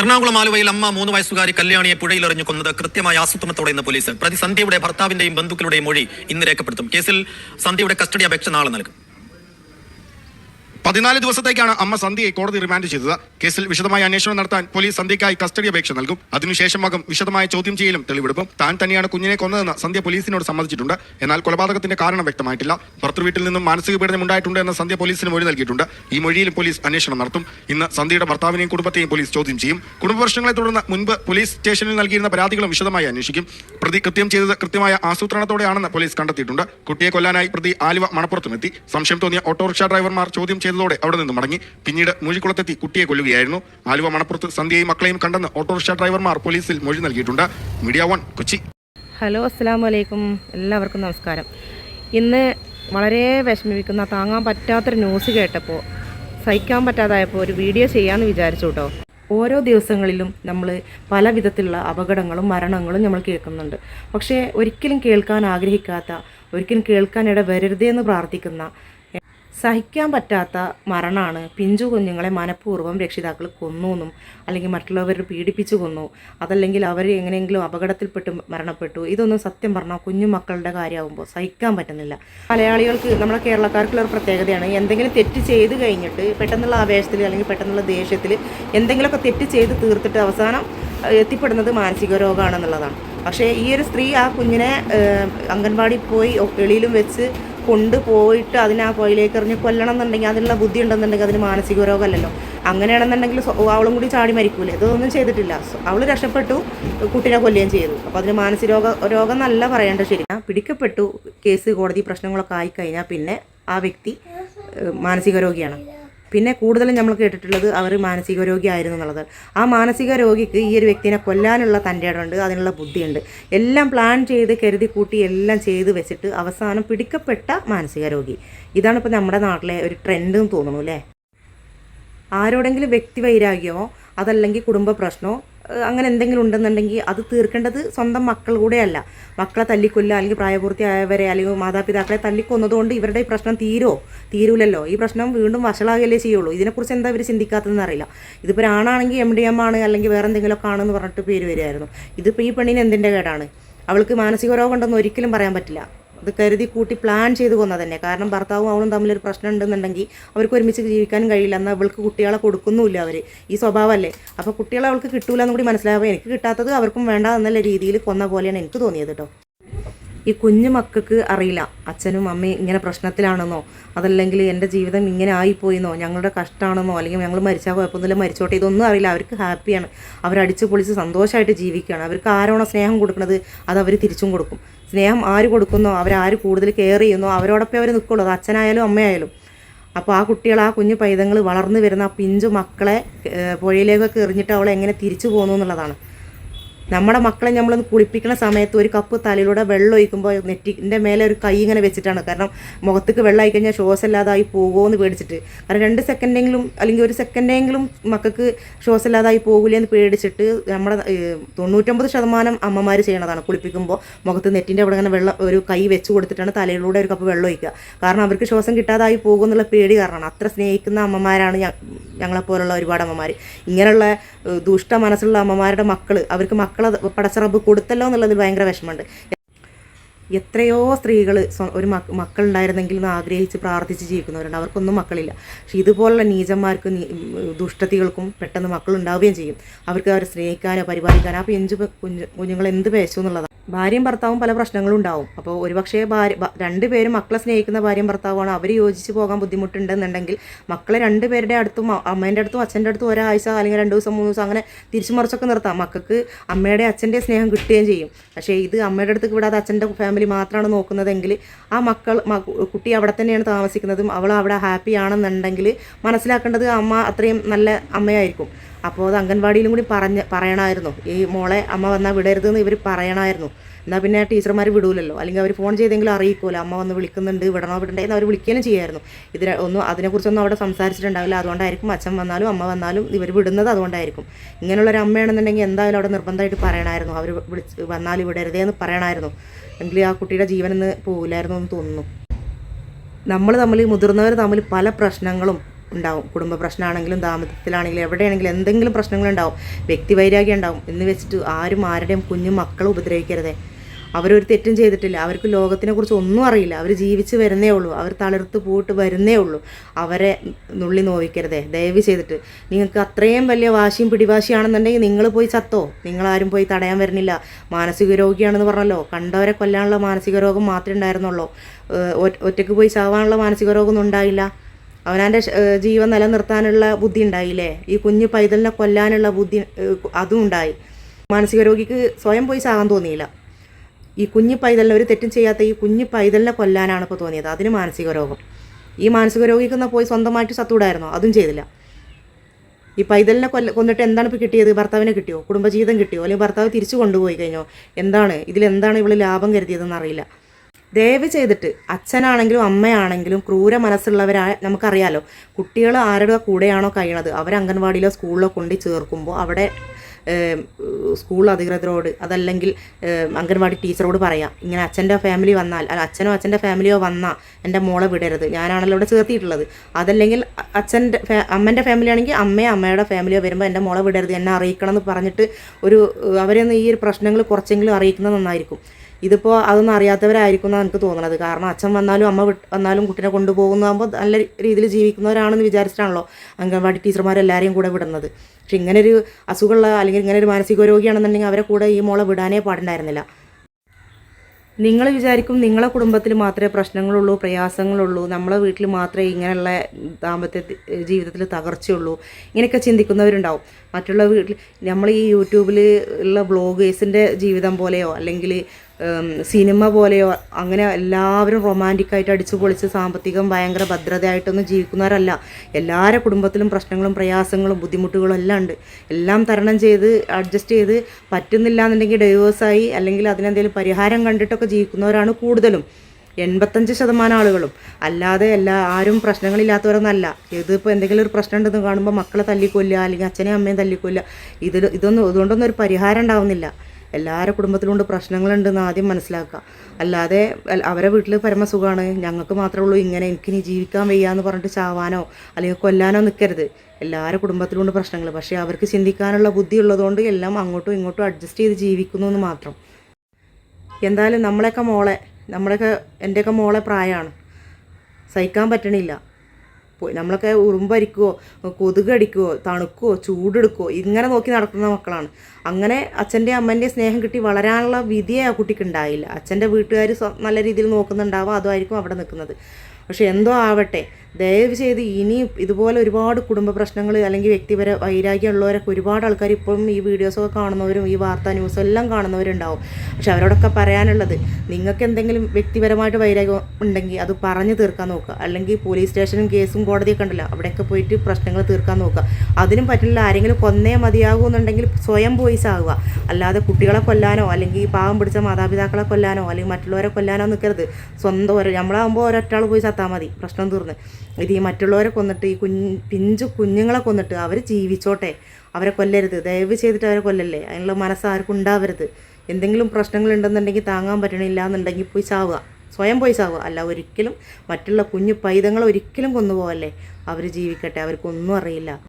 എറണാകുളം ആലുവയിൽ അമ്മ മൂന്ന് വയസ്സുകാരി കല്യാണിയെ പുഴയിലെറിഞ്ഞു കൊന്നത് കൃത്യമായ ആസൂത്രണത്തോടെ ഇന്ന് പോലീസ്. പ്രതി സന്ധ്യയുടെ ഭർത്താവിന്റെയും ബന്ധുക്കളുടെയും മൊഴി ഇന്ന് രേഖപ്പെടുത്തും. കേസിൽ സന്ധ്യയുടെ കസ്റ്റഡി അപേക്ഷ നാളെ നൽകും. പതിനാല് ദിവസത്തേക്കാണ് അമ്മ സന്ധ്യയെ കോടതി റിമാൻഡ് ചെയ്തത്. കേസിൽ വിശദമായ അന്വേഷണം നടത്താൻ പോലീസ് സന്ധ്യയ്ക്കായി കസ്റ്റഡി അപേക്ഷ നൽകും. അതിനുശേഷം മകം വിശദമായ ചോദ്യം ചെയ്യലും തെളിവെടുപ്പും. താൻ തന്നെയാണ് കുഞ്ഞിനെ കൊന്നതെന്ന് സന്ധ്യ പോലീസിനോട് സമ്മതിച്ചിട്ടുണ്ട്. എന്നാൽ കൊലപാതകത്തിന്റെ കാരണം വ്യക്തമായിട്ടില്ല. ഭർത്തൃവീട്ടിൽ നിന്നും മാനസിക പീഡനം ഉണ്ടായിട്ടുണ്ട് എന്ന് സന്ധ്യ പോലീസിന് മൊഴി നൽകിയിട്ടുണ്ട്. ഈ മൊഴിയിലും പോലീസ് അന്വേഷണം നടത്തും. ഇന്ന് സന്ധ്യയുടെ ഭർത്താവിനെയും കുടുംബത്തെയും പോലീസ് ചോദ്യം ചെയ്യും. കുടുംബ തുടർന്ന് മുൻപ് പോലീസ് സ്റ്റേഷനിൽ നൽകിയിരുന്ന പരാതികളും വിശദമായി അന്വേഷിക്കും. പ്രതി കൃത്യം ചെയ്തത് കൃത്യമായ ആസൂത്രണത്തോടെയാണെന്ന് പോലീസ് കണ്ടെത്തിയിട്ടുണ്ട്. കുട്ടിയെ കൊല്ലാനായി പ്രതി ആലുവ മണപ്പുറത്തുമെത്തി സംശയം തോന്നിയ ഓട്ടോറിക്ഷ ഡ്രൈവർമാർ ചോദ്യം ചെയ്തതോടെ അവിടെ നിന്ന് മടങ്ങി പിന്നീട് മൂഴിക്കുളത്തെത്തി കുട്ടിയെ കൊല്ലുകയായിരുന്നു. ആലുവ മണപ്പുറത്ത് സന്ധ്യയും മക്കളെയും കണ്ടെന്ന് ഓട്ടോറിക്ഷ ഡ്രൈവർമാർ പോലീസിൽ മൊഴി നൽകിയിട്ടുണ്ട്. Media one Kochi. ഹലോ അസ്സാം വലൈക്കും എല്ലാവർക്കും നമസ്കാരം. ഇന്ന് വളരെ വിഷമിപ്പിക്കുന്ന താങ്ങാൻ പറ്റാത്തൊരു ന്യൂസ് കേട്ടപ്പോൾ സഹിക്കാൻ പറ്റാതായപ്പോൾ ഒരു വീഡിയോ ചെയ്യാമെന്ന് വിചാരിച്ചു കേട്ടോ ഓരോ ദിവസങ്ങളിലും നമ്മൾ പല വിധത്തിലുള്ള അപകടങ്ങളും മരണങ്ങളും നമ്മൾ കേൾക്കുന്നുണ്ട്. പക്ഷേ ഒരിക്കലും കേൾക്കാൻ ആഗ്രഹിക്കാത്ത ഒരിക്കലും കേൾക്കാനിട വരരുതേ എന്ന് പ്രാർത്ഥിക്കുന്ന സഹിക്കാൻ പറ്റാത്ത മരണമാണ് പിഞ്ചു കുഞ്ഞുങ്ങളെ മനഃപൂർവം രക്ഷിതാക്കൾ കൊന്നുവെന്നും അല്ലെങ്കിൽ മറ്റുള്ളവർ പീഡിപ്പിച്ചു കൊന്നു അതല്ലെങ്കിൽ അവർ എങ്ങനെയെങ്കിലും അപകടത്തിൽപ്പെട്ട് മരണപ്പെട്ടു. ഇതൊന്നും സത്യം പറഞ്ഞാൽ കുഞ്ഞു മക്കളുടെ കാര്യമാകുമ്പോൾ സഹിക്കാൻ പറ്റുന്നില്ല. മലയാളികൾക്ക് നമ്മുടെ കേരളക്കാർക്കുള്ള ഒരു പ്രത്യേകതയാണ് എന്തെങ്കിലും തെറ്റ് ചെയ്ത് കഴിഞ്ഞിട്ട് പെട്ടെന്നുള്ള ആവേശത്തിൽ അല്ലെങ്കിൽ പെട്ടെന്നുള്ള ദേഷ്യത്തിൽ എന്തെങ്കിലുമൊക്കെ തെറ്റ് ചെയ്ത് തീർത്തിട്ട് അവസാനം എത്തിപ്പെടുന്നത് മാനസിക രോഗമാണെന്നുള്ളതാണ്. പക്ഷേ ഈ ഒരു സ്ത്രീ ആ കുഞ്ഞിനെ അംഗൻവാടിയിൽ അംഗൻവാടി പോയി എളിയിലും വെച്ച് കൊണ്ടുപോയിട്ട് അതിനെ ആ പുഴയിലേക്ക് എറിഞ്ഞ് കൊല്ലണം എന്നുണ്ടെങ്കിൽ അതിനുള്ള ബുദ്ധി ഉണ്ടെന്നുണ്ടെങ്കിൽ അതിന് മാനസിക രോഗമല്ലല്ലോ അങ്ങനെയാണെന്നുണ്ടെങ്കിൽ അവളും കൂടി ചാടി മരിക്കൂലേ. ഇതൊന്നും ചെയ്തിട്ടില്ല. അവൾ രക്ഷപ്പെട്ടു കുട്ടീനെ കൊല്ലുകയും ചെയ്തു. അപ്പോൾ അതിന് മാനസിക രോഗ രോഗം എന്നല്ല പറയേണ്ടത് ശരി പിടിക്കപ്പെട്ടു കേസ് കോടതി പ്രശ്നങ്ങളൊക്കെ ആയിക്കഴിഞ്ഞാൽ പിന്നെ ആ വ്യക്തി മാനസിക രോഗിയാണ് പിന്നെ കൂടുതലും നമ്മൾ കേട്ടിട്ടുള്ളത് അവർ മാനസിക രോഗിയായിരുന്നു എന്നുള്ളത്. ആ മാനസിക രോഗിക്ക് ഈ ഒരു വ്യക്തിനെ കൊല്ലാനുള്ള തന്റെ ഇടമുണ്ട് അതിനുള്ള ബുദ്ധിയുണ്ട്. എല്ലാം പ്ലാൻ ചെയ്ത് കരുതി കൂട്ടി എല്ലാം ചെയ്ത് വെച്ചിട്ട് അവസാനം പിടിക്കപ്പെട്ട മാനസിക രോഗി ഇതാണ് ഇപ്പോൾ നമ്മുടെ നാട്ടിലെ ഒരു ട്രെൻഡ് എന്ന് തോന്നുന്നു അല്ലേ ആരോടെങ്കിലും വ്യക്തി വൈരാഗ്യമോ അതല്ലെങ്കിൽ കുടുംബ പ്രശ്നമോ അങ്ങനെ എന്തെങ്കിലും ഉണ്ടെന്നുണ്ടെങ്കിൽ അത് തീർക്കേണ്ടത് സ്വന്തം മക്കൾ കൂടെയല്ല. മക്കളെ തല്ലിക്കൊല്ലുക അല്ലെങ്കിൽ പ്രായപൂർത്തിയായവരെ അല്ലെങ്കിൽ മാതാപിതാക്കളെ തല്ലിക്കൊന്നതുകൊണ്ട് ഇവരുടെ ഈ പ്രശ്നം തീരോ? തീരൂലല്ലോ. ഈ പ്രശ്നം വീണ്ടും വഷളാകല്ലേ ചെയ്യുള്ളൂ. ഇതിനെക്കുറിച്ച് എന്താ ഇവർ ചിന്തിക്കാത്തതെന്ന് അറിയില്ല. ഇതിപ്പോൾ ഒരാണാണെങ്കിൽ എം ഡി എം ആണ് അല്ലെങ്കിൽ വേറെ എന്തെങ്കിലുമൊക്കെ ആണെന്ന് പറഞ്ഞിട്ട് പേര് വരുമായിരുന്നു ഇതിപ്പോൾ ഈ പെണ്ണിന് എന്തിന്റെ കേടാണ്? അവൾക്ക് മാനസിക രോഗം ഉണ്ടെന്ന് ഒരിക്കലും പറയാൻ പറ്റില്ല. ഇത് കരുതി കൂട്ടി പ്ലാൻ ചെയ്ത് കൊന്നത് തന്നെ. കാരണം ഭർത്താവും അവളും തമ്മിലൊരു പ്രശ്നം ഉണ്ടെന്നുണ്ടെങ്കിൽ അവർക്ക് ഒരുമിച്ച് ജീവിക്കാനും കഴിയില്ല. എന്നാൽ അവൾക്ക് കുട്ടികളെ കൊടുക്കുന്നുമില്ല അവർ ഈ സ്വഭാവമല്ലേ? അപ്പോൾ കുട്ടികളെ അവൾക്ക് കിട്ടൂല എന്ന് മനസ്സിലാവുക. എനിക്ക് കിട്ടാത്തത് അവർക്കും വേണ്ട എന്നുള്ള രീതിയിൽ കൊന്ന പോലെയാണ് എനിക്ക് തോന്നിയത് കേട്ടോ. ഈ കുഞ്ഞു മക്കൾക്ക് അറിയില്ല. അച്ഛനും അമ്മയും ഇങ്ങനെ പ്രശ്നത്തിലാണെന്നോ അതല്ലെങ്കിൽ എന്റെ ജീവിതം ഇങ്ങനെ ആയിപ്പോയിന്നോ ഞങ്ങളുടെ കഷ്ടമാണെന്നോ അല്ലെങ്കിൽ ഞങ്ങൾ മരിച്ചാൽ കുഴപ്പമൊന്നുമില്ല മരിച്ചോട്ടെ ഇതൊന്നും അറിയില്ല. അവർക്ക് ഹാപ്പിയാണ്. അവരടിച്ച് പൊളിച്ച് സന്തോഷമായിട്ട് ജീവിക്കുകയാണ്. അവർക്ക് ആരാണോ സ്നേഹം കൊടുക്കുന്നത് അത് അവർ തിരിച്ചും കൊടുക്കും. സ്നേഹം ആര് കൊടുക്കുന്നോ അവരാര് കൂടുതൽ കെയർ ചെയ്യുന്നോ അവരോടൊപ്പം അവർ നിൽക്കുള്ളൂ. അത് അച്ഛനായാലും അമ്മയായാലും. അപ്പോൾ ആ കുട്ടികൾ ആ കുഞ്ഞു പൈതങ്ങൾ വളർന്നു വരുന്ന ആ പിഞ്ചു മക്കളെ പുഴയിലേക്കൊക്കെ എറിഞ്ഞിട്ട് അവളെ എങ്ങനെ തിരിച്ചു പോകുന്നു എന്നുള്ളതാണ്. നമ്മുടെ മക്കളെ നമ്മളൊന്ന് കുളിപ്പിക്കുന്ന സമയത്ത് ഒരു കപ്പ് തലയിലൂടെ വെള്ളം ഒഴിക്കുമ്പോൾ നെറ്റിന്റെ മേലെ ഒരു കൈ ഇങ്ങനെ വെച്ചിട്ടാണ്. കാരണം മുഖത്തേക്ക് വെള്ളം ആയി കഴിഞ്ഞാൽ ശ്വാസം ഇല്ലാതായി പോകുമോ എന്ന് പേടിച്ചിട്ട്. കാരണം രണ്ട് സെക്കൻഡെങ്കിലും അല്ലെങ്കിൽ ഒരു സെക്കൻഡെങ്കിലും മക്കൾക്ക് ശ്വാസം ഇല്ലാതായി പോകില്ല എന്ന് പേടിച്ചിട്ട് നമ്മുടെ തൊണ്ണൂറ്റൊമ്പത് ശതമാനം അമ്മമാർ ചെയ്യണതാണ് കുളിപ്പിക്കുമ്പോൾ മുഖത്ത് നെറ്റിന്റെ അവിടെ ഇങ്ങനെ വെള്ളം ഒരു കൈ വെച്ച് കൊടുത്തിട്ടാണ് തലയിലൂടെ ഒരു കപ്പ് വെള്ളം ഒഴിക്കുക. കാരണം അവർക്ക് ശ്വാസം കിട്ടാതായി പോകും എന്നുള്ള പേടി കാരണമാണ്. അത്ര സ്നേഹിക്കുന്ന അമ്മമാരാണ് ഞങ്ങളെപ്പോലുള്ള ഒരുപാട് അമ്മമാർ ഇങ്ങനെയുള്ള ദുഷ്ട മനസ്സുള്ള അമ്മമാരുടെ മക്കൾ അവർക്ക് മക്കളെ പടച്ചറബ് കൊടുത്തല്ലോ എന്നുള്ളതിൽ ഭയങ്കര വിഷമമുണ്ട്. എത്രയോ സ്ത്രീകൾ ഒരു മക്ക മക്കളുണ്ടായിരുന്നെങ്കിൽ എന്ന് ആഗ്രഹിച്ച് പ്രാർത്ഥിച്ച് ജീവിക്കുന്നവരുണ്ട്. അവർക്കൊന്നും മക്കളില്ല. പക്ഷെ ഇതുപോലുള്ള നീചന്മാർക്ക് ദുഷ്ടതികൾക്കും പെട്ടെന്ന് മക്കളുണ്ടാവുകയും ചെയ്യും. അവർക്ക് അവരെ സ്നേഹിക്കാനോ പരിപാലിക്കാനോ അപ്പോൾ എഞ്ചു കുഞ്ഞു കുഞ്ഞുങ്ങൾ എന്ത് പേശു എന്നുള്ളതാണ്. ഭാര്യയും ഭർത്താവും പല പ്രശ്നങ്ങളും ഉണ്ടാവും. അപ്പോൾ ഒരുപക്ഷേ ഭാര്യ രണ്ടുപേരും മക്കളെ സ്നേഹിക്കുന്ന ഭാര്യയും ഭർത്താവുമാണ്. അവർ യോജിച്ച് പോകാൻ ബുദ്ധിമുട്ടുണ്ടെന്നുണ്ടെങ്കിൽ മക്കളെ രണ്ടുപേരുടെ അടുത്തും അമ്മേന്റെ അടുത്തും അച്ഛന്റെ അടുത്തും ഒരാഴ്ച അല്ലെങ്കിൽ രണ്ട് ദിവസം മൂന്ന് ദിവസം അങ്ങനെ തിരിച്ചു മറിച്ചൊക്കെ നിർത്താം. മക്കൾക്ക് അമ്മയുടെ അച്ഛന്റെ സ്നേഹം കിട്ടുകയും ചെയ്യും. പക്ഷേ ഇത് അമ്മയുടെ അടുത്ത് വിടാതെ അച്ഛന്റെ ഫാമിലി മാത്രമാണ് നോക്കുന്നതെങ്കിൽ ആ മക്കൾ കുട്ടി അവിടെ തന്നെയാണ് താമസിക്കുന്നതും അവൾ അവിടെ ഹാപ്പി ആണെന്നുണ്ടെങ്കിൽ മനസ്സിലാക്കേണ്ടത് അമ്മ അത്രയും നല്ല അമ്മയായിരിക്കും. അപ്പോൾ അത് അംഗൻവാടിയിലും കൂടി പറഞ്ഞ് പറയണമായിരുന്നു. ഈ മോളെ അമ്മ വന്നാൽ വിടരുതെന്ന് ഇവർ പറയണമായിരുന്നു. എന്നാൽ പിന്നെ ടീച്ചർമാർ വിടൂലല്ലോ. അല്ലെങ്കിൽ അവർ ഫോൺ ചെയ്തെങ്കിലും അറിയിക്കുമല്ലോ. അമ്മ വന്ന് വിളിക്കുന്നുണ്ട് വിടണോ വിടണ്ടേ എന്ന് അവർ വിളിക്കുകയും ചെയ്യായിരുന്നു. ഇതിന് ഒന്നും അതിനെക്കുറിച്ചൊന്നും അവിടെ സംസാരിച്ചിട്ടുണ്ടാവില്ല. അതുകൊണ്ടായിരിക്കും അച്ഛൻ വന്നാലും അമ്മ വന്നാലും ഇവർ വിടുന്നത് അതുകൊണ്ടായിരിക്കും. ഇങ്ങനെയുള്ള ഒരു അമ്മയാണെന്നുണ്ടെങ്കിൽ എന്തായാലും അവിടെ നിർബന്ധമായിട്ട് പറയണമായിരുന്നു. അവർ വിളിച്ച് വന്നാൽ വിടരുതേ എന്ന് പറയണമായിരുന്നു. എങ്കിൽ ആ കുട്ടിയുടെ ജീവനെന്ന് പോകില്ലായിരുന്നു എന്ന് തോന്നുന്നു. നമ്മൾ തമ്മിൽ മുതിർന്നവർ തമ്മിൽ പല പ്രശ്നങ്ങളും ഉണ്ടാവും. കുടുംബ പ്രശ്നമാണെങ്കിലും ദാമ്പത്യത്തിലാണെങ്കിലും എവിടെയാണെങ്കിലും എന്തെങ്കിലും പ്രശ്നങ്ങളുണ്ടാവും. വ്യക്തിവൈരാഗ്യം ഉണ്ടാവും. എന്ന് വെച്ചിട്ട് ആരും ആരുടെയും കുഞ്ഞു മക്കളെ ഉപദ്രവിക്കരുതേ. അവരൊരു തെറ്റും ചെയ്തിട്ടില്ല. അവർക്ക് ലോകത്തിനെ കുറിച്ച് ഒന്നും അറിയില്ല. അവർ ജീവിച്ച് വരുന്നേ ഉള്ളൂ. അവർ തളിർത്ത് പോയിട്ട് വരുന്നേ ഉള്ളൂ. അവരെ നുള്ളി നോവിക്കരുതേ. ദയവ് ചെയ്തിട്ട്. നിങ്ങൾക്ക് അത്രയും വലിയ വാശിയും പിടിവാശിയാണെന്നുണ്ടെങ്കിൽ നിങ്ങൾ പോയി ചത്തോ? നിങ്ങളാരും പോയി തടയാൻ വരുന്നില്ല. മാനസിക രോഗിയാണെന്ന് പറഞ്ഞല്ലോ. കണ്ടവരെ കൊല്ലാനുള്ള മാനസിക രോഗം മാത്രമേ ഉണ്ടായിരുന്നുള്ളൂ. ഒറ്റയ്ക്ക് പോയി ചാവാനുള്ള മാനസിക രോഗമൊന്നും ഉണ്ടായില്ല. അവനാന്റെ ജീവൻ നിലനിർത്താനുള്ള ബുദ്ധി ഉണ്ടായില്ലേ? ഈ കുഞ്ഞു പൈതലിനെ കൊല്ലാനുള്ള ബുദ്ധി അതും ഉണ്ടായി. മാനസിക രോഗിക്ക് സ്വയം പോയി ചാകാൻ തോന്നിയില്ല. ഈ കുഞ്ഞു പൈതലിനെ ഒരു തെറ്റും ചെയ്യാത്ത ഈ കുഞ്ഞു പൈതലിനെ കൊല്ലാനാണ് ഇപ്പോൾ തോന്നിയത്. അതിന് മാനസിക രോഗം. ഈ മാനസിക രോഗിക്കുന്ന പോയി സ്വന്തമായിട്ട് സത്തൂടായിരുന്നോ? അതും ചെയ്തില്ല. ഈ പൈതലിനെ കൊല്ല കൊന്നിട്ട് എന്താണ് ഇപ്പോൾ കിട്ടിയത്? ഭർത്താവിനെ കിട്ടിയോ? കുടുംബജീവിതം കിട്ടിയോ? അല്ലെങ്കിൽ ഭർത്താവ് തിരിച്ചു കൊണ്ടുപോയി കഴിഞ്ഞോ? എന്താണ്? ഇതിലെന്താണ് ഇവൾ ലാഭം കരുതിയതെന്ന് അറിയില്ല. ദയവ് ചെയ്തിട്ട് അച്ഛനാണെങ്കിലും അമ്മയാണെങ്കിലും ക്രൂര മനസ്സുള്ളവരാ നമുക്കറിയാലോ. കുട്ടികൾ ആരുടെ കൂടെയാണോ കഴിയണത്? അവർ അംഗൻവാടിയിലോ സ്കൂളിലോ കൊണ്ടു ചേർക്കുമ്പോൾ അവിടെ സ്കൂൾ അധികൃതരോട് അതല്ലെങ്കിൽ അംഗൻവാടി ടീച്ചറോട് പറയാം. ഇങ്ങനെ അച്ഛന്റെ ഫാമിലി വന്നാൽ അല്ല അച്ഛനോ അച്ഛന്റെ ഫാമിലിയോ വന്നാൽ എന്റെ മോളെ വിടരുത്. ഞാനാണല്ലോ ഇവിടെ ചേർത്തിയിട്ടുള്ളത്. അതല്ലെങ്കിൽ അച്ഛന്റെ അമ്മന്റെ ഫാമിലി ആണെങ്കിൽ അമ്മയോ അമ്മയുടെ ഫാമിലിയോ വരുമ്പോൾ എന്റെ മോളെ വിടരുത് എന്നെ അറിയിക്കണം എന്ന് പറഞ്ഞിട്ട് ഒരു അവരെയൊന്ന് ഈ ഒരു പ്രശ്നങ്ങൾ കുറച്ചെങ്കിലും അറിയിക്കുന്നത് നന്നായിരിക്കും. ഇതിപ്പോൾ അതൊന്നും അറിയാത്തവരായിരിക്കും എന്നാണ് എനിക്ക് തോന്നുന്നത്. കാരണം അച്ഛൻ വന്നാലും അമ്മ വന്നാലും കുട്ടീനെ കൊണ്ടുപോകുന്നതാകുമ്പോൾ നല്ല രീതിയിൽ ജീവിക്കുന്നവരാണെന്ന് വിചാരിച്ചിട്ടാണല്ലോ അംഗൻവാടി ടീച്ചർമാരെല്ലാവരെയും കൂടെ വിടുന്നത്. പക്ഷെ ഇങ്ങനെ ഒരു അസുഖമുള്ള അല്ലെങ്കിൽ ഇങ്ങനെ ഒരു മാനസിക രോഗിയാണെന്നുണ്ടെങ്കിൽ അവരെ കൂടെ ഈ മോളെ വിടാനേ പാടുണ്ടായിരുന്നില്ല. നിങ്ങൾ വിചാരിക്കും നിങ്ങളെ കുടുംബത്തിൽ മാത്രമേ പ്രശ്നങ്ങളുള്ളൂ പ്രയാസങ്ങളുള്ളൂ നമ്മളെ വീട്ടിൽ മാത്രമേ ഇങ്ങനെയുള്ള ദാമ്പത്യ ജീവിതത്തിൽ തകർച്ചയുള്ളൂ ഇങ്ങനെയൊക്കെ ചിന്തിക്കുന്നവരുണ്ടാവും. മറ്റുള്ള വീട്ടിൽ നമ്മൾ ഈ യൂട്യൂബിൽ ഉള്ള ബ്ലോഗേഴ്സിന്റെ ജീവിതം പോലെയോ അല്ലെങ്കിൽ സിനിമ പോലെയോ അങ്ങനെ എല്ലാവരും റൊമാന്റിക്കായിട്ട് അടിച്ചു പൊളിച്ച് സാമ്പത്തികം ഭയങ്കര ഭദ്രതയായിട്ടൊന്നും ജീവിക്കുന്നവരല്ല. എല്ലാവരുടെ കുടുംബത്തിലും പ്രശ്നങ്ങളും പ്രയാസങ്ങളും ബുദ്ധിമുട്ടുകളും എല്ലാം ഉണ്ട്. എല്ലാം തരണം ചെയ്ത് അഡ്ജസ്റ്റ് ചെയ്ത് പറ്റുന്നില്ല എന്നുണ്ടെങ്കിൽ ഡൈവേഴ്സായി അല്ലെങ്കിൽ അതിനെന്തെങ്കിലും പരിഹാരം കണ്ടിട്ടൊക്കെ ജീവിക്കുന്നവരാണ് കൂടുതലും. എൺപത്തഞ്ച് ശതമാനം ആളുകളും. അല്ലാതെ എല്ലാ ആരും പ്രശ്നങ്ങളില്ലാത്തവരൊന്നല്ല. ഇതിപ്പോൾ എന്തെങ്കിലും ഒരു പ്രശ്നം ഉണ്ടെന്ന് കാണുമ്പോൾ മക്കളെ തല്ലിക്കൊല്ലുക അല്ലെങ്കിൽ അച്ഛനെയും അമ്മയും തല്ലിക്കൊല്ലുക ഇതിൽ ഇതൊന്നും ഇതുകൊണ്ടൊന്നും ഒരു പരിഹാരം ഉണ്ടാവുന്നില്ല. എല്ലാവരുടെ കുടുംബത്തിലുണ്ട് പ്രശ്നങ്ങളുണ്ടെന്ന് ആദ്യം മനസ്സിലാക്കുക. അല്ലാതെ അവരെ വീട്ടിൽ പരമസുഖമാണ് ഞങ്ങൾക്ക് മാത്രമേ ഉള്ളൂ ഇങ്ങനെ എനിക്കിനി ജീവിക്കാൻ വയ്യാന്ന് പറഞ്ഞിട്ട് ചാവാനോ അല്ലെങ്കിൽ കൊല്ലാനോ നിൽക്കരുത് എല്ലാവരുടെ കുടുംബത്തിലുണ്ട് പ്രശ്നങ്ങൾ. പക്ഷേ അവർക്ക് ചിന്തിക്കാനുള്ള ബുദ്ധി ഉള്ളതുകൊണ്ട് എല്ലാം അങ്ങോട്ടും ഇങ്ങോട്ടും അഡ്ജസ്റ്റ് ചെയ്ത് ജീവിക്കുന്നു എന്ന് മാത്രം. എന്തായാലും നമ്മളെയൊക്കെ മോളെ നമ്മളെയൊക്കെ എന്റെയൊക്കെ മോളെ പ്രായമാണ് സഹിക്കാൻ പറ്റണില്ല. നമ്മളൊക്കെ ഉറുമ്പരിക്കുവോ കൊതുകടിക്കുവോ തണുക്കുവോ ചൂടെടുക്കുവോ ഇങ്ങനെ നോക്കി നടക്കുന്ന മക്കളാണ്. അങ്ങനെ അച്ഛന്റെ അമ്മന്റെ സ്നേഹം കിട്ടി വളരാനുള്ള വിധിയെ ആ കുട്ടിക്ക് ഉണ്ടായില്ല. അച്ഛന്റെ വീട്ടുകാർ നല്ല രീതിയിൽ നോക്കുന്നുണ്ടാവുക അതുമായിരിക്കും അവിടെ നിൽക്കുന്നത്. പക്ഷേ എന്തോ ആവട്ടെ ദയവ് ചെയ്ത് ഇനി ഇതുപോലെ ഒരുപാട് കുടുംബ പ്രശ്നങ്ങൾ അല്ലെങ്കിൽ വ്യക്തിപര വൈരാഗ്യമുള്ളവരൊക്കെ ഒരുപാട് ആൾക്കാർ ഇപ്പം ഈ വീഡിയോസൊക്കെ കാണുന്നവരും ഈ വാർത്താ ന്യൂസും എല്ലാം കാണുന്നവരുണ്ടാവും. പക്ഷെ അവരോടൊക്കെ പറയാനുള്ളത് നിങ്ങൾക്ക് എന്തെങ്കിലും വ്യക്തിപരമായിട്ട് വൈരാഗ്യം ഉണ്ടെങ്കിൽ അത് പറഞ്ഞു തീർക്കാൻ നോക്കുക. അല്ലെങ്കിൽ പോലീസ് സ്റ്റേഷനും കേസും കോടതിയൊക്കെ ഉണ്ടല്ലോ അവിടെയൊക്കെ പോയിട്ട് പ്രശ്നങ്ങൾ തീർക്കാൻ നോക്കുക. അതിനും പറ്റില്ല ആരെങ്കിലും കൊന്നേ മതിയാകുമെന്നുണ്ടെങ്കിൽ സ്വയം പോയിസ് ആകുക അല്ലാതെ കുട്ടികളെ കൊല്ലാനോ അല്ലെങ്കിൽ പാവം പിടിച്ച മാതാപിതാക്കളെ കൊല്ലാനോ അല്ലെങ്കിൽ മറ്റുള്ളവരെ കൊല്ലാനോ നിൽക്കരുത് സ്വന്തം ഓരോ നമ്മളാകുമ്പോൾ ഒരൊറ്റാൾ പോയി ചത്താൽ മതി. പ്രശ്നം തീർന്ന്. ഇത് ഈ മറ്റുള്ളവരെ കൊന്നിട്ട് ഈ കുഞ്ഞ് പിഞ്ചു കുഞ്ഞുങ്ങളെ കൊന്നിട്ട് അവർ ജീവിച്ചോട്ടെ. അവരെ കൊല്ലരുത്. ദയവ് ചെയ്തിട്ട് അവരെ കൊല്ലല്ലേ. അതിനുള്ള മനസ്സ് ആർക്കും ഉണ്ടാവരുത്. എന്തെങ്കിലും പ്രശ്നങ്ങൾ ഉണ്ടെന്നുണ്ടെങ്കിൽ താങ്ങാൻ പറ്റണില്ല എന്നുണ്ടെങ്കിൽ പോയി ചാവുക. സ്വയം പോയി ചാവുക. അല്ല ഒരിക്കലും മറ്റുള്ള കുഞ്ഞു പൈതങ്ങളെ ഒരിക്കലും കൊന്നുപോകല്ലേ അവർ ജീവിക്കട്ടെ. അവർക്കൊന്നും അറിയില്ല.